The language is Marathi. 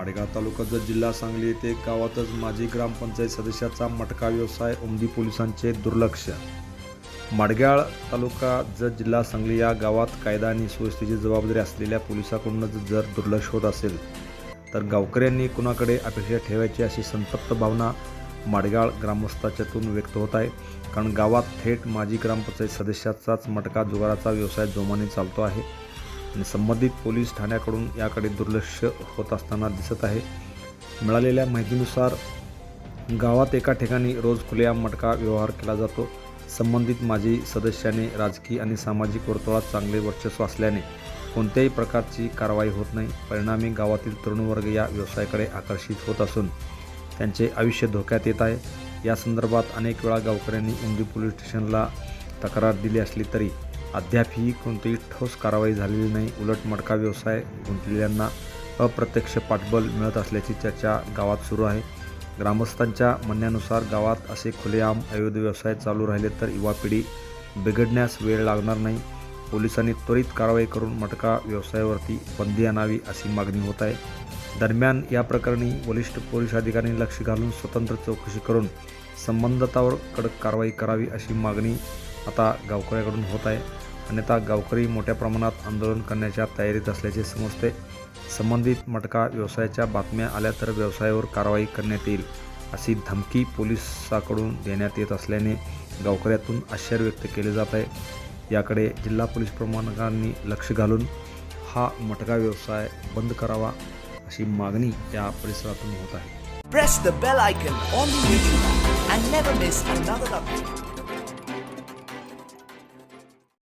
माडेगाव तालुका जर जिल्हा सांगली येथे गावातच माजी ग्रामपंचायत सदस्याचा मटका व्यवसाय उमदी पोलिसांचे दुर्लक्ष. माडगाळ तालुका जत जिल्हा सांगली या गावात कायदा आणि सुव्यवस्थेची जबाबदारी असलेल्या पोलिसाकडूनच जर दुर्लक्ष होत असेल तर गावकऱ्यांनी कुणाकडे अपेक्षा ठेवायची अशी संतप्त भावना माडगाळ ग्रामस्थाच्यातून व्यक्त होत आहे. कारण गावात थेट माजी ग्रामपंचायत सदस्याचाच मटका जुगाराचा व्यवसाय जोमाने चालतो आहे. आणि संबंधित पोलीस ठाण्याकडून याकडे दुर्लक्ष होत असताना दिसत आहे. मिळालेल्या माहितीनुसार गावात एका ठिकाणी रोज खुलेआम मटका व्यवहार केला जातो. संबंधित माजी सदस्याने राजकीय आणि सामाजिक वर्तुळात चांगले वर्चस्व असल्याने कोणत्याही प्रकारची कारवाई होत नाही. परिणामी गावातील तरुण वर्ग या व्यवसायाकडे आकर्षित होत असून त्यांचे आयुष्य धोक्यात येत आहे. या संदर्भात अनेक वेळा गावकऱ्यांनी उमदी पोलीस स्टेशनला तक्रार दिली असली तरी अद्यापही कोणतीही ठोस कारवाई झालेली नाही. उलट मटका व्यवसाय गुंतलेल्यांना अप्रत्यक्ष पाठबळ मिळत असल्याची चर्चा गावात सुरू आहे. ग्रामस्थांच्या म्हणण्यानुसार गावात असे खुलेआम अवैध व्यवसाय चालू राहिले तर युवा पिढी बिघडण्यास वेळ लागणार नाही. पोलिसांनी त्वरित कारवाई करून मटका व्यवसायावरती बंदी आणावी अशी मागणी होत आहे. दरम्यान या प्रकरणी वरिष्ठ पोलीस अधिकाऱ्यांनी लक्ष घालून स्वतंत्र चौकशी करून संबंधितावर कडक कारवाई करावी अशी मागणी आता गावकऱ्याकडून होत आहे. अन्यथा गावकरी मोठ्या प्रमाणात आंदोलन करण्याच्या तयारीत असल्याचे समजते. संबंधित मटका व्यवसायाच्या बातम्या आल्या तर व्यवसायावर कारवाई करण्यात येईल अशी धमकी पोलिसाकडून देण्यात येत असल्याने गावकऱ्यातून आश्चर्य व्यक्त केले जात आहे. याकडे जिल्हा पोलीस प्रमाणकांनी लक्ष घालून हा मटका व्यवसाय बंद करावा अशी मागणी या परिसरातून होत आहे.